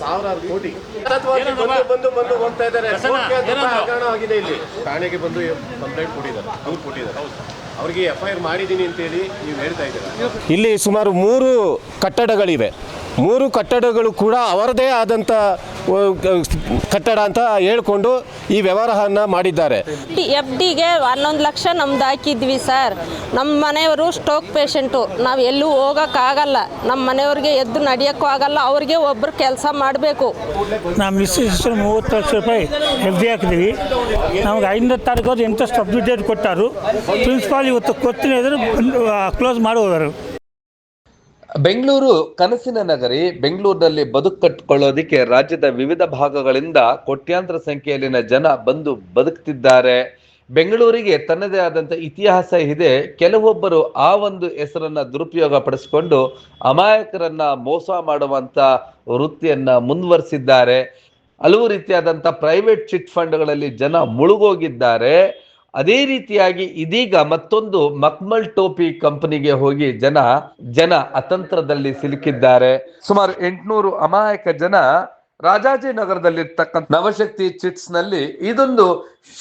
ಸಾವಿರಾರು ಕೋಟಿ. ಬಂದು ಬಂದು ಬಂದು ಹೋಗ್ತಾ ಇದ್ದಾರೆ. ಆಗಿದೆ ಇಲ್ಲಿ. ಠಾಣೆಗೆ ಬಂದು ಕಂಪ್ಲೇಂಟ್ ಕೊಟ್ಟಿದ್ದಾರೆ ದೂರು ಕೊಟ್ಟಿದ್ದಾರೆ. ಅವರಿಗೆ ಎಫ್ ಐ ಆರ್ ಮಾಡಿದ್ದೀನಿ ಅಂತೇಳಿ ನೀವು ಹೇಳ್ತಾ ಇದ್ದೀರಾ? ಇಲ್ಲಿ ಸುಮಾರು ಮೂರು ಕಟ್ಟಡಗಳಿವೆ. ಮೂರು ಕಟ್ಟಡಗಳು ಕೂಡ ಅವರದೇ ಆದಂಥ ಕಟ್ಟಡ ಅಂತ ಹೇಳ್ಕೊಂಡು ಈ ವ್ಯವಹಾರವನ್ನು ಮಾಡಿದ್ದಾರೆ. ಎಫ್ ಡಿಗೆ ಹನ್ನೊಂದು ಲಕ್ಷ ನಮ್ದು ಹಾಕಿದ್ವಿ ಸರ್. ನಮ್ಮ ಮನೆಯವರು ಸ್ಟೋಕ್ ಪೇಷಂಟು. ನಾವು ಎಲ್ಲೂ ಹೋಗೋಕ್ಕಾಗಲ್ಲ. ನಮ್ಮ ಮನೆಯವ್ರಿಗೆ ಎದ್ದು ನಡೆಯೋಕ್ಕೂ ಆಗಲ್ಲ. ಅವ್ರಿಗೆ ಒಬ್ಬರು ಕೆಲಸ ಮಾಡಬೇಕು. ನಮ್ಮ ಮಿಸ್ಸು ಮೂವತ್ತು ಲಕ್ಷ ರೂಪಾಯಿ ಎಫ್ ಡಿ ಹಾಕಿದ್ವಿ. ನಮ್ಗೆ ಐದನೇ ತಾರೀಕು ಇಂಟ್ರೆಸ್ಟ್ ಅಪ್ಡೇಟ್ ಕೊಟ್ಟಾರು. ಪ್ರಿನ್ಸಿಪಾಲ್ ಇವತ್ತು ಕೊತ್ತಿನ ಎದುರು ಕ್ಲೋಸ್ ಮಾಡುವವರು ಹೋದರು. ಬೆಂಗಳೂರು ಕನಸಿನ ನಗರಿ ಬೆಂಗಳೂರಿನಲ್ಲಿ ಬದುಕು ಕಟ್ಟಿಕೊಳ್ಳೋದಿಕ್ಕೆ ರಾಜ್ಯದ ವಿವಿಧ ಭಾಗಗಳಿಂದ ಕೋಟ್ಯಾಂತರ ಸಂಖ್ಯೆಯಲ್ಲಿನ ಜನ ಬಂದು ಬದುಕ್ತಿದ್ದಾರೆ. ಬೆಂಗಳೂರಿಗೆ ತನ್ನದೇ ಆದಂತ ಇತಿಹಾಸ ಇದೆ. ಕೆಲವೊಬ್ಬರು ಆ ಒಂದು ಹೆಸರನ್ನ ದುರುಪಯೋಗ ಪಡಿಸಿಕೊಂಡು ಅಮಾಯಕರನ್ನ ಮೋಸ ಮಾಡುವಂತ ವೃತ್ತಿಯನ್ನ ಮುಂದುವರಿಸಿದ್ದಾರೆ. ಹಲವು ರೀತಿಯಾದಂಥ ಪ್ರೈವೇಟ್ ಚಿಟ್ ಫಂಡ್ಗಳಲ್ಲಿ ಜನ ಮುಳುಗೋಗಿದ್ದಾರೆ. ಅದೇ ರೀತಿಯಾಗಿ ಇದೀಗ ಮತ್ತೊಂದು ಮಕ್ಮಲ್ ಟೋಪಿ ಕಂಪನಿಗೆ ಹೋಗಿ ಜನ ಜನ ಅತಂತ್ರದಲ್ಲಿ ಸಿಲುಕಿದ್ದಾರೆ. ಸುಮಾರು ಎಂಟುನೂರು ಅಮಾಯಕ ಜನ ರಾಜಾಜಿನಗರದಲ್ಲಿರ್ತಕ್ಕಂಥ ನವಶಕ್ತಿ ಚಿಟ್ಸ್ನಲ್ಲಿ ಇದೊಂದು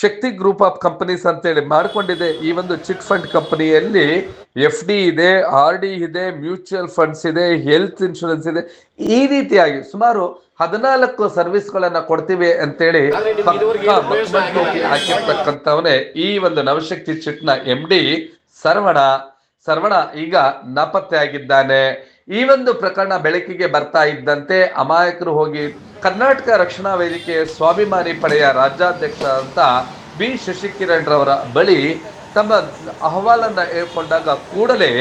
ಶಕ್ತಿ ಗ್ರೂಪ್ ಆಫ್ ಕಂಪನೀಸ್ ಅಂತೇಳಿ ಮಾಡ್ಕೊಂಡಿದೆ. ಈ ಒಂದು ಚಿಟ್ ಫಂಡ್ ಕಂಪನಿಯಲ್ಲಿ ಎಫ್ ಡಿ ಇದೆ ಆರ್ ಡಿ ಇದೆ ಮ್ಯೂಚುವಲ್ ಫಂಡ್ಸ್ ಇದೆ ಹೆಲ್ತ್ ಇನ್ಶೂರೆನ್ಸ್ ಇದೆ. ಈ ರೀತಿಯಾಗಿ ಸುಮಾರು ಹದಿನಾಲ್ಕು ಸರ್ವಿಸ್ಗಳನ್ನ ಕೊಡ್ತೀವಿ ಅಂತೇಳಿ ಹಾಕಿರ್ತಕ್ಕಂಥವನೇ ಈ ಒಂದು ನವಶಕ್ತಿ ಚಿಟ್ನ ನ ಎಂ ಡಿ ಸರ್ವಣ ಸರ್ವಣ ಈಗ ನಾಪತ್ತೆ ಆಗಿದ್ದಾನೆ ಈ ಒಂದು ಪ್ರಕರಣ ಬೆಳಕಿಗೆ ಬರ್ತಾ ಇದ್ದಂತೆ ಅಮಾಯಕರು ಹೋಗಿ ಕರ್ನಾಟಕ ರಕ್ಷಣಾ ವೇದಿಕೆ ಸ್ವಾಭಿಮಾನಿ ಪಡೆಯ ರಾಜ್ಯಾಧ್ಯಕ್ಷ ಅಂತ ಬಿ ಶಶಿಕಿರಣ್ ರವರ ಬಳಿ ತಮ್ಮ ಅಹವಾಲನ್ನ ಹೇಳ್ಕೊಂಡಾಗ ಕೂಡಲೇ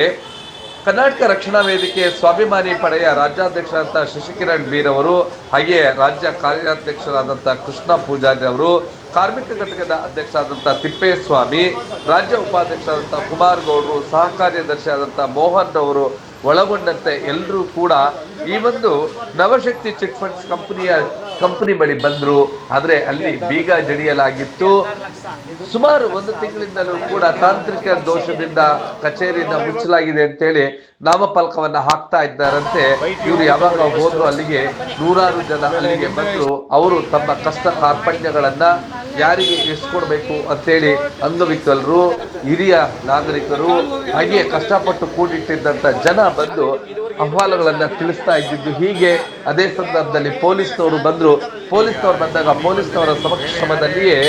ಕರ್ನಾಟಕ ರಕ್ಷಣಾ ವೇದಿಕೆ ಸ್ವಾಭಿಮಾನಿ ಪಡೆಯ ರಾಜ್ಯಾಧ್ಯಕ್ಷ ಅಂತ ಶಶಿಕಿರಣ್ ಬೀರ್ ಅವರು ಹಾಗೆಯೇ ರಾಜ್ಯ ಕಾರ್ಯಾಧ್ಯಕ್ಷರಾದಂಥ ಕೃಷ್ಣ ಪೂಜಾರಿ ಅವರು, ಕಾರ್ಮಿಕ ಘಟಕದ ಅಧ್ಯಕ್ಷ ಆದಂಥ ತಿಪ್ಪೇಸ್ವಾಮಿ, ರಾಜ್ಯ ಉಪಾಧ್ಯಕ್ಷರಾದಂಥ ಕುಮಾರ್ ಗೌಡರು, ಸಹ ಕಾರ್ಯದರ್ಶಿ ಆದಂಥ ಮೋಹನ್ ಅವರು ಒಳಗೊಂಡಂತೆ ಎಲ್ಲರೂ ಕೂಡ ಈ ಒಂದು ನವಶಕ್ತಿ ಚಿಟ್ ಫಂಡ್ಸ್ ಕಂಪನಿಯ ಕಂಪನಿ ಬಳಿ ಬಂದರು. ಆದರೆ ಅಲ್ಲಿ ಬೀಗ ಜಡಿಯಲಾಗಿತ್ತು. ಸುಮಾರು ಒಂದು ತಿಂಗಳಿಂದಲೂ ಕೂಡ ತಾಂತ್ರಿಕ ದೋಷದಿಂದ ಕಚೇರಿಯಿಂದ ಮುಚ್ಚಲಾಗಿದೆ ಅಂತೇಳಿ ನಾಮಫಲಕವನ್ನ ಹಾಕ್ತಾ ಇದ್ದಾರಂತೆ. ಇವರು ಯಾವಾಗ ಹೋದ್ರು ಅಲ್ಲಿಗೆ ನೂರಾರು ಜನ ಅಲ್ಲಿಗೆ ಬಂದು ಅವರು ತಮ್ಮ ಕಷ್ಟ ಕಾರ್ಪಣ್ಯಗಳನ್ನ ಯಾರಿಗೆ ಇಸ್ಕೊಡ್ಬೇಕು ಅಂತೇಳಿ ಅಂಗವಿಕಲರು, ಹಿರಿಯ ನಾಗರಿಕರು ಹಾಗೆಯೇ ಕಷ್ಟಪಟ್ಟು ಕೂಡಿಟ್ಟಿದ್ದಂತ ಜನ ಬಂದು ಅಹವಾಲುಗಳನ್ನ ತಿಳಿಸ್ತಾ ಇದ್ದಿದ್ದು ಹೀಗೆ. ಅದೇ ಸಂದರ್ಭದಲ್ಲಿ ಪೊಲೀಸ್ನವರು ಬಂದ್ರು. ಪೊಲೀಸ್ನವರು ಬಂದಾಗ ಪೊಲೀಸ್ನವರ ಸಮಕ್ಷಮದಲ್ಲಿಯೇ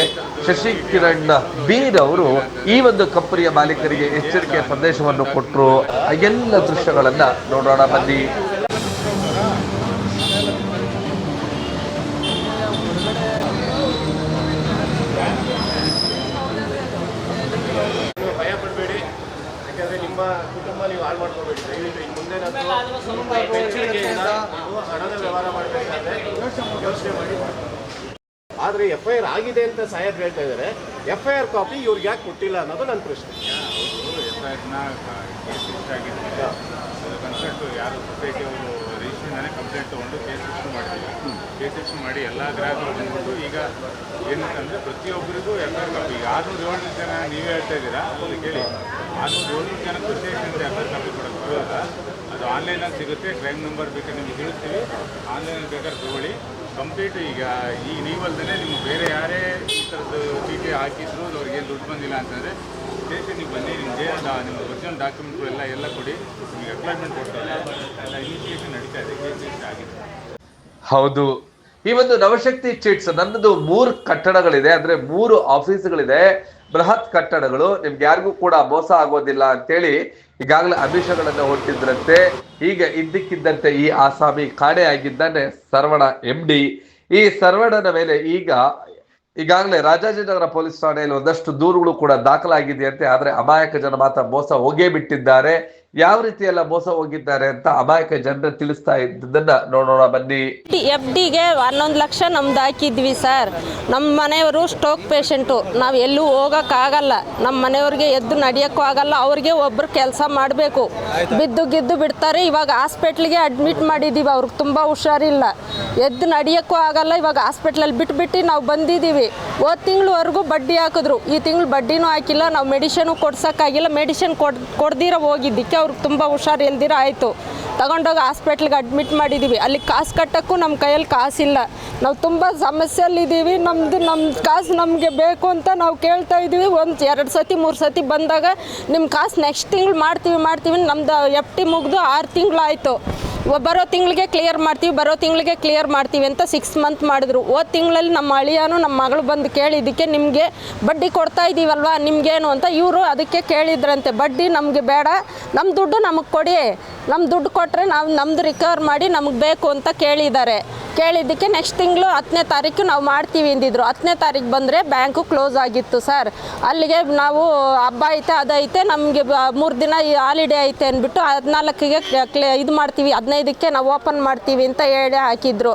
ಶಶಿ ಕಿರಣ್ ಬೀರ್ ಅವರು ಈ ಒಂದು ಕಂಪನಿಯ ಮಾಲೀಕರಿಗೆ ಎಚ್ಚರಿಕೆಯ ಸಂದೇಶವನ್ನು ಕೊಟ್ಟರು ಎಲ್ಲ ದೃಶ್ಯಗಳನ್ನ ನೋಡೋಣ ಬನ್ನಿ. ನಿಮ್ಮ ಕುಟುಂಬ ನೀವು ಹಾಳು ಮಾಡ್ಕೋಬೇಡಿ. ದಯವಿಟ್ಟು ಇನ್ನು ಮುಂದೆ ಪೆನ್ಷನ್ಗೆಯಿಂದ ನೀವು ಹಣದ ವ್ಯವಹಾರ ಮಾಡಬೇಕಾದ್ರೆ ಯೋಚನೆ ಮಾಡಿ. ಆಗಿದೆ ಅಂತ ಸಾಹೇಬ್ ಹೇಳ್ತಾ ಇದ್ದಾರೆ. ಎಫ್ ಐ ಆರ್ ಕಾಪಿ ಇವ್ರಿಗೆ ಯಾಕೆ ಕೊಟ್ಟಿಲ್ಲ ಅನ್ನೋದು ನನ್ನ ಪ್ರಶ್ನೆ. ಯಾರು ಸೊಸೈಟಿ ಅವರು ರಿಜಿಸ್ಟ್ರಿಂದಾನೆ ಕಂಪ್ಲೇಂಟ್ ತೊಗೊಂಡು ಕೇಸ್ ರಿಜಿಸ್ಟರ್ ಮಾಡಿದ್ದೀವಿ ಕೇಸ್ ರಿಜಿಸ್ಟರ್ ಮಾಡಿ ಎಲ್ಲ ಗ್ರಾಹಕರು ಬಂದ್ಬಿಟ್ಟು ಈಗ ಏನಂತಂದರೆ ಪ್ರತಿಯೊಬ್ಬರಿಗೂ ಎಲ್ಲ ಕಾಪಿ. ಈಗ ಆರುನೂರ ಏಳ್ನೂರು ಜನ ನೀವೇ ಹೇಳ್ತಾ ಇದ್ದೀರಾ? ಅದು ಕೇಳಿ. ಆರುನೂರ ಏಳ್ನೂರು ಜನಕ್ಕೂ ಅಂತ ಎಲ್ಲ ಕಾಪಿ ಕೊಡೋಕ್ಕೆ. ಬರೋಲ್ಲ ಅದು ಆನ್ಲೈನಲ್ಲಿ ಸಿಗುತ್ತೆ. ಕ್ರೈಮ್ ನಂಬರ್ ಬೇಕಾದ್ರೆ ನಿಮಗೆ ತಿಳಿಸ್ತೀವಿ ಆನ್ಲೈನಲ್ಲಿ ಬೇಕಾದ್ರೆ ತಗೊಳ್ಳಿ. ಕಂಪ್ಲೀಟ್ ಈಗ ಈಗ ನೀವಲ್ದೇ ನಿಮ್ಗೆ ಬೇರೆ ಯಾರೇ ಈ ಥರದ್ದು ಚೀಟಿ ಹಾಕಿದ್ರು ಅವ್ರಿಗೆ ದುಡ್ಡು ಬಂದಿಲ್ಲ ಅಂತಂದರೆ ಸ್ಟೇಷನಿಗೆ ಬನ್ನಿ, ನಿಮಗೆ ನಿಮ್ಮ ಒರಿಜಿನಲ್ ಡಾಕ್ಯುಮೆಂಟ್ಗಳು ಎಲ್ಲ ಕೊಡಿ, ನಿಮಗೆ ಅಪ್ಲಾಯ್ಮೆಂಟ್ ಕೊಡ್ತಾರೆ ಎಲ್ಲ ಇನಿಷಿಯೇಷನ್ ನಡೀತಾ ಇದೆ ಕೇಸ್ ಆಗಿದೆ. ಹೌದು. ಈ ಒಂದು ನವಶಕ್ತಿ ಚಿಟ್ಸ್ ನನ್ನದು ಮೂರು ಕಟ್ಟಡಗಳಿದೆ, ಅಂದ್ರೆ ಮೂರು ಆಫೀಸ್ಗಳಿದೆ. ಬೃಹತ್ ಕಟ್ಟಡಗಳು, ನಿಮ್ಗೆ ಯಾರಿಗೂ ಕೂಡ ಮೋಸ ಆಗೋದಿಲ್ಲ ಅಂತೇಳಿ ಈಗಾಗಲೇ ಅಮಿಷಗಳನ್ನ ಹೊಟ್ಟಿದ್ರಂತೆ ಈಗ ಇದ್ದಕ್ಕಿದ್ದಂತೆ ಈ ಆಸಾಮಿ ಕಾಣೆಯಾಗಿದ್ದಾನೆ ಸರ್ವಣ ಎಂ ಡಿ ಈ ಸರ್ವಣನ ಮೇಲೆ ಈಗ, ಈಗಾಗಲೇ ರಾಜಾಜಿನಗರ ಪೊಲೀಸ್ ಠಾಣೆಯಲ್ಲಿ ಒಂದಷ್ಟು ದೂರುಗಳು ಕೂಡ ದಾಖಲಾಗಿದೆಯಂತೆ, ಆದ್ರೆ ಅಮಾಯಕ ಜನ ಮಾತ್ರ ಮೋಸ ಹೋಗೇ ಬಿಟ್ಟಿದ್ದಾರೆ. ಯಾವ ರೀತಿ ಎಲ್ಲ ಮೋಸ ಹೋಗಿದ್ದಾರೆ ಅಂತ ಅಮಾಯಕ ಜನರು ತಿಳಿಸ್ತಾ ಇದ್ದದನ್ನ ನೋಡೋಣ ಬನ್ನಿ. ಎಫ್ ಡಿಗೆ ಹನ್ನೊಂದು ಲಕ್ಷ ನಮ್ದು ಹಾಕಿದ್ವಿ ಸರ್. ನಮ್ಮ ಮನೆಯವರು ಸ್ಟೋಕ್ ಪೇಷಂಟು. ನಾವು ಎಲ್ಲೂ ಹೋಗೋಕ್ಕಾಗಲ್ಲ. ನಮ್ಮ ಮನೆಯವ್ರಿಗೆ ಎದ್ದು ನಡೆಯೋಕ್ಕೂ ಆಗಲ್ಲ. ಅವ್ರಿಗೆ ಒಬ್ಬರು ಕೆಲಸ ಮಾಡಬೇಕು. ಬಿದ್ದು ಗಿದ್ದು ಬಿಡ್ತಾರೆ. ಇವಾಗ ಹಾಸ್ಪಿಟ್ಲಿಗೆ ಅಡ್ಮಿಟ್ ಮಾಡಿದ್ದೀವಿ ಅವ್ರಿಗೆ ತುಂಬ ಹುಷಾರಿಲ್ಲ. ಎದ್ದು ನಡೆಯೋಕ್ಕೂ ಆಗಲ್ಲ. ಇವಾಗ ಹಾಸ್ಪಿಟ್ಲಲ್ಲಿ ಬಿಟ್ಬಿಟ್ಟು ನಾವು ಬಂದಿದ್ದೀವಿ ಹೋದ ತಿಂಗಳವರೆಗೂ ಬಡ್ಡಿ ಹಾಕಿದ್ರು. ಈ ತಿಂಗಳು ಬಡ್ಡಿನೂ ಹಾಕಿಲ್ಲ. ನಾವು ಮೆಡಿಷನು ಕೊಡ್ಸೋಕ್ಕಾಗಿಲ್ಲ. ಮೆಡಿಷನ್ ಕೊಡ್ ಕೊಡ್ದಿರ ಹೋಗಿದ್ದಕ್ಕೆ ಅವ್ರಿಗೆ ತುಂಬ ಹುಷಾರು ಇಲ್ದಿರ ಆಯಿತು. ತಗೊಂಡೋಗಿ ಹಾಸ್ಪಿಟ್ಲಿಗೆ ಅಡ್ಮಿಟ್ ಮಾಡಿದ್ದೀವಿ ಅಲ್ಲಿ ಕಾಸು ಕಟ್ಟೋಕ್ಕೂ ನಮ್ಮ ಕೈಯಲ್ಲಿ ಕಾಸಿಲ್ಲ. ನಾವು ತುಂಬ ಸಮಸ್ಯೆಯಲ್ಲಿದ್ದೀವಿ. ನಮ್ಮದು ನಮ್ಮ ಕಾಸು ನಮಗೆ ಬೇಕು ಅಂತ ನಾವು ಕೇಳ್ತಾ ಇದ್ದೀವಿ. ಒಂದು ಎರಡು ಸತಿ, ಮೂರು ಸತಿ ಬಂದಾಗ ನಿಮ್ಮ ಕಾಸು ನೆಕ್ಸ್ಟ್ ತಿಂಗಳು ಮಾಡ್ತೀವಿ ಮಾಡ್ತೀವಿ. ನಮ್ಮದು ಎಫ್ ಟಿ ಮುಗಿದು ಆರು ತಿಂಗಳಾಯಿತು. ಬರೋ ತಿಂಗಳಿಗೆ ಕ್ಲಿಯರ್ ಮಾಡ್ತೀವಿ, ಬರೋ ತಿಂಗಳಿಗೆ ಕ್ಲಿಯರ್ ಮಾಡ್ತೀವಿ ಅಂತ ಸಿಕ್ಸ್ ಮಂತ್ ಮಾಡಿದ್ರು. ಹೋದ ತಿಂಗಳಲ್ಲಿ ನಮ್ಮ ಅಳಿಯಾನು, ನಮ್ಮ ಮಗಳು ಬಂದು ಕೇಳಿದ್ದಕ್ಕೆ ನಿಮಗೆ ಬಡ್ಡಿ ಕೊಡ್ತಾ ಇದ್ದೀವಲ್ವಾ ನಿಮಗೇನು ಅಂತ ಇವರು ಅದಕ್ಕೆ ಕೇಳಿದ್ರಂತೆ. ಬಡ್ಡಿ ನಮಗೆ ಬೇಡ ನಮ್ಮ ದುಡ್ಡು ನಮಗೆ ಕೊಡಿ. ನಮ್ಮ ದುಡ್ಡು ಕೊಟ್ಟರೆ ನಾವು ನಮ್ಮದು ರಿಕವರ್ ಮಾಡಿ ನಮಗೆ ಬೇಕು ಅಂತ ಕೇಳಿದ್ದಾರೆ. ಕೇಳಿದ್ದಕ್ಕೆ ನೆಕ್ಸ್ಟ್ ತಿಂಗಳು ಹತ್ತನೇ ತಾರೀಕು ನಾವು ಮಾಡ್ತೀವಿ ಅಂದಿದ್ರು. ಹತ್ತನೇ ತಾರೀಕು ಬಂದರೆ ಬ್ಯಾಂಕು ಕ್ಲೋಸ್ ಆಗಿತ್ತು ಸರ್ ಅಲ್ಲಿಗೆ ನಾವು ಹಬ್ಬ ಐತೆ ಅದೈತೆ ನಮಗೆ ಮೂರು ದಿನ ಹಾಲಿಡೇ ಐತೆ ಅಂದ್ಬಿಟ್ಟು ಹದಿನಾಲ್ಕಿಗೆ ಇದು ಮಾಡ್ತೀವಿ. ಹದಿನೈದಕ್ಕೆ ನಾವು ಓಪನ್ ಮಾಡ್ತೀವಿ ಅಂತ ಹೇಳಿ ಹಾಕಿದ್ರು.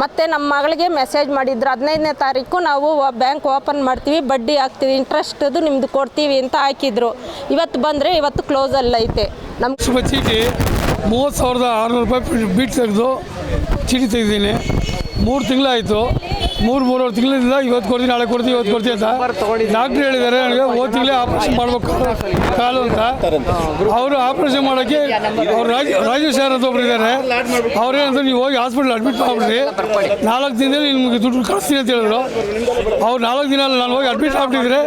ಮತ್ತು ನಮ್ಮ ಮಗಳಿಗೆ ಮೆಸೇಜ್ ಮಾಡಿದ್ರು, ಹದಿನೈದನೇ ತಾರೀಕು ನಾವು ಬ್ಯಾಂಕ್ ಓಪನ್ ಮಾಡ್ತೀವಿ, ಬಡ್ಡಿ ಹಾಕ್ತೀವಿ ಇಂಟ್ರೆಸ್ಟದು ನಿಮ್ದು ಕೊಡ್ತೀವಿ ಅಂತ ಹಾಕಿದ್ರು. ಇವತ್ತು ಬಂದರೆ ಇವತ್ತು ಕ್ಲೋಸಲ್ಲೈತೆ ನಮ್ಮ ಚೀಟಿ ಮೂವತ್ತು ಸಾವಿರದ ಆರುನೂರು ರೂಪಾಯಿ ಬೀಟ್ ತೆಗೆದು ಚೀಟಿ ತೆಗೆದೀನಿ ಮೂರು ತಿಂಗಳಾಯಿತು. ಮೂರು, ಮೂರುವರೆ ತಿಂಗಳಿಂದ ಇವತ್ತು ಕೊಡ್ತೀನಿ, ನಾಳೆ ಕೊಡ್ತೀನಿ, ಇವತ್ತು ಕೊಡ್ತೀನಿ ಅಂತ ಡಾಕ್ಟ್ರ್ ಹೇಳಿದ್ದಾರೆ. ನನಗೆ ಹೋದ ತಿಂಗಳೇ ಆಪ್ರೇಷನ್ ಮಾಡಬೇಕು ಕಾಲು ಅಂತ. ಅವರು ಆಪ್ರೇಷನ್ ಮಾಡೋಕ್ಕೆ ಅವ್ರು ರಾಜ, ರಾಜೇಶ್ ಸರ್ ಅಂತ ಒಬ್ರು ಇದ್ದಾರೆ. ಅವ್ರೇನಂತ ನೀವು ಹೋಗಿ ಹಾಸ್ಪಿಟ್ಲ್ ಅಡ್ಮಿಟ್ ಮಾಡಿಬಿಡ್ರಿ. ನಾಲ್ಕು ದಿನದಲ್ಲಿ ನಿಮಗೆ ದುಡ್ಡು ಕಳಿಸ್ತೀನಿ ಅಂತ ಹೇಳಿದ್ರು. ಅವ್ರು ನಾಲ್ಕು ದಿನ ನಾನು ಹೋಗಿ ಅಡ್ಮಿಟ್ ಆಗ್ಬಿಟ್ಟಿದ್ರೆ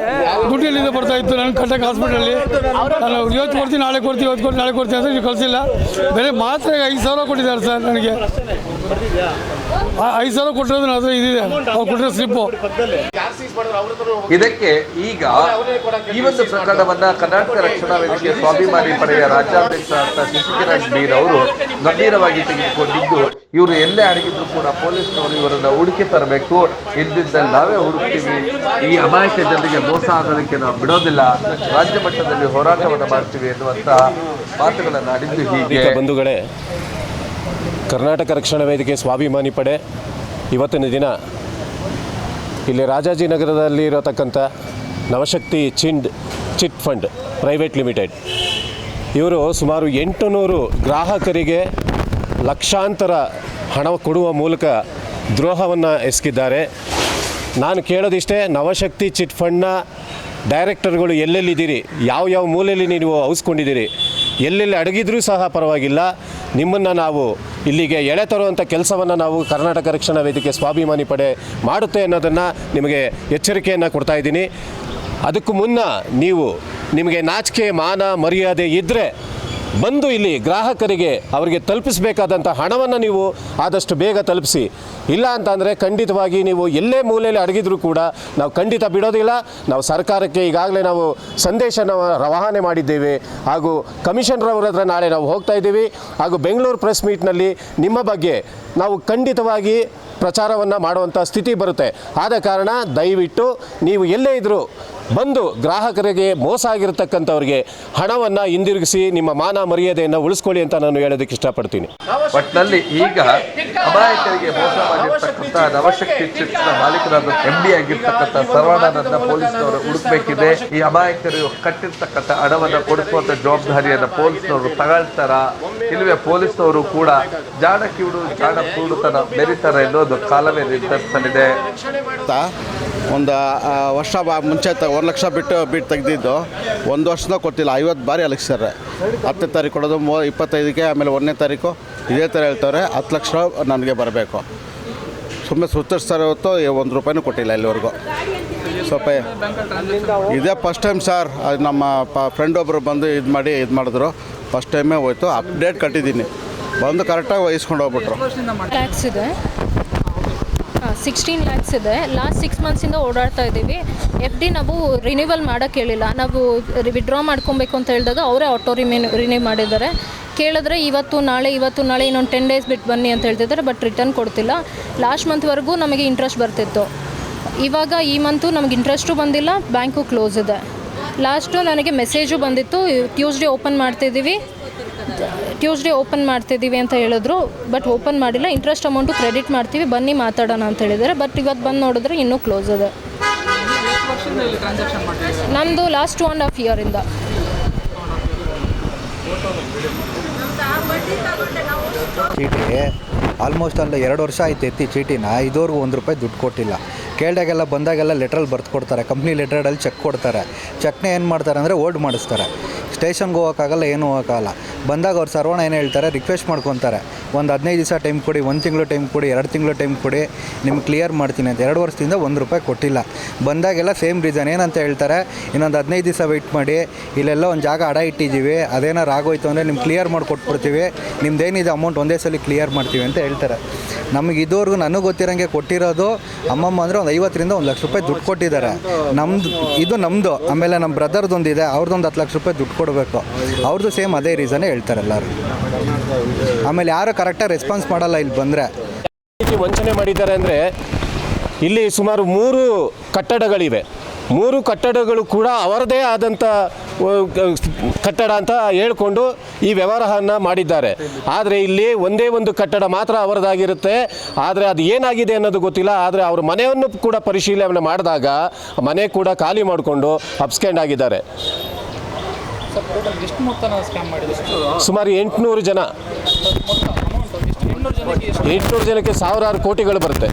ದುಡ್ಡು ಬರ್ತಾ ಇತ್ತು ನಾನು ಕಟ್ಟಕ್ಕೆ ಹಾಸ್ಪಿಟಲ್ಲಿ ನಾನು ಇವತ್ತು ಕೊಡ್ತೀನಿ, ನಾಳೆ ಕೊಡ್ತೀನಿ, ಇವತ್ತು ಕೊಡ್ತೀನಿ, ನಾಳೆ ಕೊಡ್ತೀನಿ ಅಂತ ನೀವು ಕಳಿಸಿಲ್ಲ. ಬೇರೆ ಮಾತ್ರೆಗೆ ಐದು ಸಾವಿರ ಕೊಟ್ಟಿದ್ದಾರೆ ಸರ್ ನನಗೆ. ಐದು ಸಾವಿರ ಕೊಟ್ಟಿರೋದು ಇದಿದೆ. ಅವ್ರು ಕೊಟ್ಟಿರೋ ಸ್ಲಿಪ್ಪು ಇದಕ್ಕೆ ಈಗ ಈ ಒಂದು ಪ್ರಕರಣವನ್ನ ಕರ್ನಾಟಕ ರಕ್ಷಣಾ ವೇದಿಕೆ ಸ್ವಾಭಿಮಾನಿ ಪಡೆಯ ರಾಜ್ಯಾಧ್ಯಕ್ಷ ಅಂತ ಶಶಿಕಿರಣ್ ಮೀರ್ ಅವರು ಗಂಭೀರವಾಗಿ ತೆಗೆದುಕೊಂಡಿದ್ದು ಇವರು ಎಲ್ಲೇ ಅಡಗಿದ್ರು ಕೂಡ ಪೊಲೀಸ್ನವರು ಇವರನ್ನ ಹುಡುಕಿ ತರಬೇಕು. ಇದ್ದಿದ್ದಲ್ಲಿ ನಾವೇ ಹುಡುಕ್ತೀವಿ. ಈ ಅಮಾಯಕ ಜನರಿಗೆ ಮೋಸ ಆಗೋದಕ್ಕೆ ನಾವು ಬಿಡೋದಿಲ್ಲ. ರಾಜ್ಯ ಮಟ್ಟದಲ್ಲಿ ಹೋರಾಟವನ್ನು ಮಾಡ್ತೀವಿ ಎನ್ನುವಂತ ಮಾತುಗಳನ್ನು ಆಡಿದ್ದು ಹೀಗೆ. ಬಂಧುಗಳೇ ಕರ್ನಾಟಕ ರಕ್ಷಣಾ ವೇದಿಕೆ ಸ್ವಾಭಿಮಾನಿ ಪಡೆ ಇವತ್ತಿನ ದಿನ. ಇಲ್ಲಿ ರಾಜಾಜಿನಗರದಲ್ಲಿ ಇರತಕ್ಕಂಥ ನವಶಕ್ತಿ ಚಿಂಡ್ ಚಿಟ್ ಫಂಡ್ ಪ್ರೈವೇಟ್ ಲಿಮಿಟೆಡ್. ಇವರು ಸುಮಾರು ಎಂಟು ನೂರು ಗ್ರಾಹಕರಿಗೆ ಲಕ್ಷಾಂತರ ಹಣ ಕೊಡುವ ಮೂಲಕ ದ್ರೋಹವನ್ನು ಎಸಗಿದ್ದಾರೆ. ನಾನು ಕೇಳೋದಿಷ್ಟೇ ನವಶಕ್ತಿ ಚಿಟ್ ಫಂಡ್ನ ಡೈರೆಕ್ಟರ್ಗಳು ಎಲ್ಲೆಲ್ಲಿದ್ದೀರಿ? ಯಾವ ಯಾವ ಮೂಲೆಯಲ್ಲಿ ನೀವು ಔಸ್ಕೊಂಡಿದ್ದೀರಿ ಎಲ್ಲೆಲ್ಲಿ ಅಡಗಿದ್ರೂ ಸಹ ಪರವಾಗಿಲ್ಲ. ನಿಮ್ಮನ್ನು ನಾವು ಇಲ್ಲಿಗೆ ಎಳೆ ತರುವಂಥ ಕೆಲಸವನ್ನು ನಾವು ಕರ್ನಾಟಕ ರಕ್ಷಣಾ ವೇದಿಕೆ ಸ್ವಾಭಿಮಾನಿ ಪಡೆ ಮಾಡುತ್ತೆ ಅನ್ನೋದನ್ನು ನಿಮಗೆ ಎಚ್ಚರಿಕೆಯನ್ನು ಕೊಡ್ತಾ ಇದ್ದೀನಿ. ಅದಕ್ಕೂ ಮುನ್ನ ನೀವು ನಿಮಗೆ ನಾಚಿಕೆ, ಮಾನ, ಮರ್ಯಾದೆ ಇದ್ದರೆ ಬಂದು ಇಲ್ಲಿ ಗ್ರಾಹಕರಿಗೆ ಅವರಿಗೆ ತಲುಪಿಸಬೇಕಾದಂಥ ಹಣವನ್ನು ನೀವು ಆದಷ್ಟು ಬೇಗ ತಲುಪಿಸಿ. ಇಲ್ಲ ಅಂತಂದರೆ ಖಂಡಿತವಾಗಿ ನೀವು ಎಲ್ಲೇ ಮೂಲೆಯಲ್ಲಿ ಅಡಗಿದ್ರೂ ಕೂಡ ನಾವು ಖಂಡಿತ ಬಿಡೋದಿಲ್ಲ. ನಾವು ಸರ್ಕಾರಕ್ಕೆ ಈಗಾಗಲೇ ನಾವು ಸಂದೇಶನ ರವಾನೆ ಮಾಡಿದ್ದೇವೆ. ಹಾಗೂ ಕಮಿಷನರ್ ಹತ್ರ ನಾಳೆ ನಾವು ಹೋಗ್ತಾ ಇದ್ದೀವಿ. ಹಾಗೂ ಬೆಂಗಳೂರು ಪ್ರೆಸ್ ಮೀಟ್ನಲ್ಲಿ ನಿಮ್ಮ ಬಗ್ಗೆ ನಾವು ಖಂಡಿತವಾಗಿ ಪ್ರಚಾರವನ್ನು ಮಾಡುವಂಥ ಸ್ಥಿತಿ ಬರುತ್ತೆ. ಆದ ಕಾರಣ ದಯವಿಟ್ಟು ನೀವು ಎಲ್ಲೇ ಇದ್ದರೂ ಬಂದು ಗ್ರಾಹಕರಿಗೆ ಮೋಸ ಆಗಿರತಕ್ಕಂಥವ್ರಿಗೆ ಹಣವನ್ನು ಹಿಂದಿರುಗಿಸಿ ನಿಮ್ಮ ಮಾನ ಮರ್ಯಾದೆಯನ್ನು ಉಳಿಸ್ಕೊಳ್ಳಿ ಅಂತ ನಾನು ಹೇಳೋದಕ್ಕೆ ಇಷ್ಟಪಡ್ತೀನಿ. ಒಟ್ಟಿನಲ್ಲಿ ಈಗ ಅಮಾಯಕರಿಗೆ ಮೋಸ ಮಾಡಿರ್ತಕ್ಕಂಥ ನವಶಕ್ತಿ ಚಿತ್ರ ಮಾಲೀಕರಾದ ಎಂ ಡಿ ಆಗಿರ್ತಕ್ಕಂಥ ಸರ್ವಾನಂದ ಪೊಲೀಸ್ನವರು ಹುಡುಕ್ಬೇಕಿದೆ. ಈ ಅಮಾಯಕರು ಕಟ್ಟಿರ್ತಕ್ಕಂಥ ಹಣವನ್ನು ಕೊಡಿಸುವಂತ ಜವಾಬ್ದಾರಿಯನ್ನು ಪೊಲೀಸ್ನವರು ತಗೊಳ್ತಾರ? ಇಲ್ಲವೇ ಪೊಲೀಸ್ನವರು ಕೂಡ ಜಾಣ ಕಿವಿಡು ಜಾಣ ಕೂಡುತನ ಮೆರಿತಾರ ಎನ್ನುವುದು ಕಾಲವೇ ನಿರ್ಧರಿಸಲಿದೆ. ಅಂತ ಒಂದು ವರ್ಷ ಬಾ, ಮುಂಚೆ ತ, ಒಂದು ಲಕ್ಷ ಬಿಟ್ಟು ಬಿಟ್ಟು ತೆಗೆದಿದ್ದು, ಒಂದು ವರ್ಷದ ಕೊಟ್ಟಿಲ್ಲ. ಐವತ್ತು ಬಾರಿ ಅಲಗಿಸ್ತಾರೆ ಹತ್ತನೇ ತಾರೀಕು ಕೊಡೋದು, ಮೂ, ಇಪ್ಪತ್ತೈದಕ್ಕೆ, ಆಮೇಲೆ ಒಂದನೇ ತಾರೀಕು, ಇದೇ ಥರ ಹೇಳ್ತಾರೆ ಹತ್ತು ಲಕ್ಷ ನನಗೆ ಬರಬೇಕು. ಸುಮ್ಮನೆ ಸುತ್ತರಿಸ್ತಾರೆ ಹೊತ್ತು ಒಂದು ರೂಪಾಯಿನೂ ಕೊಟ್ಟಿಲ್ಲ ಇಲ್ಲಿವರೆಗೂ. ಸ್ವಲ್ಪ ಇದೇ ಫಸ್ಟ್ ಟೈಮ್ ಸರ್ ನಮ್ಮ ಪ ಫ್ರೆಂಡ್ ಒಬ್ಬರು ಬಂದು ಇದು ಮಾಡಿ, ಇದು ಮಾಡಿದ್ರು. ಫಸ್ಟ್ ಟೈಮೇ ಹೋಯ್ತು ಅಪ್ಡೇಟ್ ಕಟ್ಟಿದ್ದೀನಿ. ಬಂದು ಕರೆಕ್ಟಾಗಿ ವಹಿಸ್ಕೊಂಡು ಹೋಗ್ಬಿಟ್ರು. ಟ್ಯಾಕ್ಸ್ ಇದೆ. ಸಿಕ್ಸ್ಟೀನ್ ಲ್ಯಾಕ್ಸ್ ಇದೆ. ಲಾಸ್ಟ್ ಸಿಕ್ಸ್ ಮಂತ್ಸಿಂದ ಓಡಾಡ್ತಾ ಇದ್ದೀವಿ. ಎಫ್ ಡಿ ನಾವು ರಿನ್ಯೂವಲ್ ಮಾಡೋಕ್ಕೆ ಹೇಳಿಲ್ಲ. ನಾವು ವಿಡ್ರಾ ಮಾಡ್ಕೊಬೇಕು ಅಂತ ಹೇಳಿದಾಗ ಅವರೇ ಆಟೋ ರಿಮೇನ್ ರಿನ್ಯೂ ಮಾಡಿದ್ದಾರೆ. ಕೇಳಿದ್ರೆ ಇವತ್ತು ನಾಳೆ ಇವತ್ತು ನಾಳೆ ಇನ್ನೊಂದು ಟೆನ್ ಡೇಸ್ ಬಿಟ್ಟು ಬನ್ನಿ ಅಂತ ಹೇಳ್ತಿದ್ದಾರೆ ಬಟ್ ರಿಟರ್ನ್ ಕೊಡ್ತಿಲ್ಲ. ಲಾಸ್ಟ್ ಮಂತ್ವರೆಗೂ ನಮಗೆ ಇಂಟ್ರೆಸ್ಟ್ ಬರ್ತಿತ್ತು. ಇವಾಗ ಈ ಮಂತು ನಮಗೆ ಇಂಟ್ರೆಸ್ಟು ಬಂದಿಲ್ಲ ಬ್ಯಾಂಕು ಕ್ಲೋಸ್ ಇದೆ. ಲಾಸ್ಟು ನನಗೆ ಮೆಸೇಜು ಬಂದಿತ್ತು ಟ್ಯೂಸ್ಡೇ ಓಪನ್ ಮಾಡ್ತಿದ್ದೀವಿ. ಟ್ಯೂಸ್ಡೇ ಓಪನ್ ಮಾಡ್ತಿದ್ದೀವಿ ಅಂತ ಹೇಳಿದ್ರು ಬಟ್ ಓಪನ್ ಮಾಡಿಲ್ಲ. ಇಂಟ್ರೆಸ್ಟ್ ಅಮೌಂಟು ಕ್ರೆಡಿಟ್ ಮಾಡ್ತೀವಿ, ಬನ್ನಿ ಮಾತಾಡೋಣ ಅಂತ ಹೇಳಿದ್ದಾರೆ. ಬಟ್ ಇವತ್ತು ಬಂದು ನೋಡಿದ್ರೆ ಇನ್ನೂ ಕ್ಲೋಸ್ ಅದ ನಮ್ಮದು ಲಾಸ್ಟ್ ಟು ಆ್ಯಂಡ್ ಹಾಫ್ ಇಯರಿಂದ ಚೀಟಿ ಆಲ್ಮೋಸ್ಟ್ ಅಲ್ಲ ಎರಡು ವರ್ಷ ಆಯ್ತು ಎತ್ತಿ ಚೀಟಿನ. ಇದುವರೆಗೂ ಒಂದು ರೂಪಾಯಿ ದುಡ್ಡು ಕೊಟ್ಟಿಲ್ಲ. ಕೇಳಿದಾಗೆಲ್ಲ ಬಂದಾಗೆಲ್ಲ ಲೆಟ್ರಲ್ಲಿ ಬರ್ದು ಕೊಡ್ತಾರೆ. ಕಂಪ್ನಿ ಲೆಟ್ರಲ್ಲಿ ಚೆಕ್ ಕೊಡ್ತಾರೆ. ಚೆಕ್ನ ಏನು ಮಾಡ್ತಾರೆ ಅಂದರೆ ಓಲ್ಡ್ ಮಾಡಿಸ್ತಾರೆ. ಸ್ಟೇಷನ್ಗೆ ಹೋಗೋಕ್ಕಾಗಲ್ಲ, ಏನು ಹೋಗೋಕ್ಕಾಗಲ್ಲ. ಬಂದಾಗ ಅವ್ರು ಸರ್ವಣ ಏನು ಹೇಳ್ತಾರೆ? ರಿಕ್ವೆಸ್ಟ್ ಮಾಡ್ಕೊತಾರೆ. ಒಂದು ಹದಿನೈದು ದಿವಸ ಟೈಮ್ ಕೊಡಿ, ಒಂದು ತಿಂಗಳು ಟೈಮ್ ಕೊಡಿ, ಎರಡು ತಿಂಗಳು ಟೈಮ್ ಕೊಡಿ ನಿಮ್ಗೆ ಕ್ಲಿಯರ್ ಮಾಡ್ತೀನಿ ಅಂತ. ಎರಡು ವರ್ಷದಿಂದ ಒಂದು ರೂಪಾಯಿ ಕೊಟ್ಟಿಲ್ಲ. ಬಂದಾಗೆಲ್ಲ ಸೇಮ್ ರೀಸನ್. ಏನಂತ ಹೇಳ್ತಾರೆ? ಇನ್ನೊಂದು ಹದಿನೈದು ದಿವಸ ವೆಯ್ಟ್ ಮಾಡಿ. ಇಲ್ಲೆಲ್ಲ ಒಂದು ಜಾಗ ಅಡ ಇಟ್ಟಿದ್ದೀವಿ. ಅದೇನಾರು ಆಗೋಯ್ತು ಅಂದರೆ ನಿಮ್ಗೆ ಕ್ಲಿಯರ್ ಮಾಡಿ ಕೊಟ್ಬಿಡ್ತೀವಿ ನಿಮ್ದೇನಿದೆ ಅಮೌಂಟ್ ಒಂದೇ ಸಲ ಕ್ಲಿಯರ್ ಮಾಡ್ತೀವಿ ಅಂತ ಹೇಳ್ತಾರೆ. ನಮಗೆ ಇದುವರೆಗೂ ನನಗೆ ಗೊತ್ತಿರೋಂಗೆ ಕೊಟ್ಟಿರೋದು ಅಮ್ಮಮ್ಮ ಅಂದರೆ ಒಂದು ಐವತ್ತರಿಂದ ಒಂದು ಲಕ್ಷ ರೂಪಾಯಿ ದುಡ್ಡು ಕೊಟ್ಟಿದ್ದಾರೆ. ನಮ್ಮದು ಇದು ನಮ್ಮದು ಆಮೇಲೆ ನಮ್ಮ ಬ್ರದರ್ದೊಂದು ಇದೆ ಅವ್ರದ್ದೊಂದು ಹತ್ತು ಲಕ್ಷ ರೂಪಾಯಿ ದುಡ್ಡು ಕೊಡಬೇಕು. ಅವ್ರದ್ದು ಸೇಮ್ ಅದೇ ರೀಸನ್ ಹೇಳ್ತಾರೆ ಎಲ್ಲರೂ. ಆಮೇಲೆ ಯಾರು ಕರೆಕ್ಟಾಗಿ ರೆಸ್ಪಾನ್ಸ್ ಮಾಡಲ್ಲ ಇಲ್ಲಿ ಬಂದರೆ. ವಂಚನೆ ಮಾಡಿದ್ದಾರೆ ಅಂದರೆ ಇಲ್ಲಿ ಸುಮಾರು ಮೂರು ಕಟ್ಟಡಗಳಿವೆ. ಮೂರು ಕಟ್ಟಡಗಳು ಕೂಡ ಅವರದೇ ಆದಂಥ ಕಟ್ಟಡ ಅಂತ ಹೇಳ್ಕೊಂಡು ಈ ವ್ಯವಹಾರವನ್ನು ಮಾಡಿದ್ದಾರೆ. ಆದರೆ ಇಲ್ಲಿ ಒಂದೇ ಒಂದು ಕಟ್ಟಡ ಮಾತ್ರ ಅವರದಾಗಿರುತ್ತೆ. ಆದರೆ ಅದು ಏನಾಗಿದೆ ಅನ್ನೋದು ಗೊತ್ತಿಲ್ಲ. ಆದರೆ ಅವರು ಮನೆಯನ್ನು ಕೂಡ ಪರಿಶೀಲನೆ ಮಾಡಿದಾಗ ಮನೆ ಕೂಡ ಖಾಲಿ ಮಾಡಿಕೊಂಡು ಅಪ್ಸ್ಕ್ಯಾಂಡ್ ಆಗಿದ್ದಾರೆ. ಸುಮಾರು ಎಂಟುನೂರು ಜನ. ಎಂಟುನೂರು ಜನಕ್ಕೆ ಸಾವಿರಾರು ಕೋಟಿಗಳು ಬರುತ್ತೆ.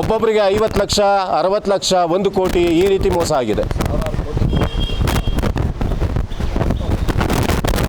ಒಬ್ಬೊಬ್ಬರಿಗೆ ಐವತ್ತು ಲಕ್ಷ, ಅರವತ್ತು ಲಕ್ಷ, ಒಂದು ಕೋಟಿ ಈ ರೀತಿ ಮೋಸ ಆಗಿದೆ.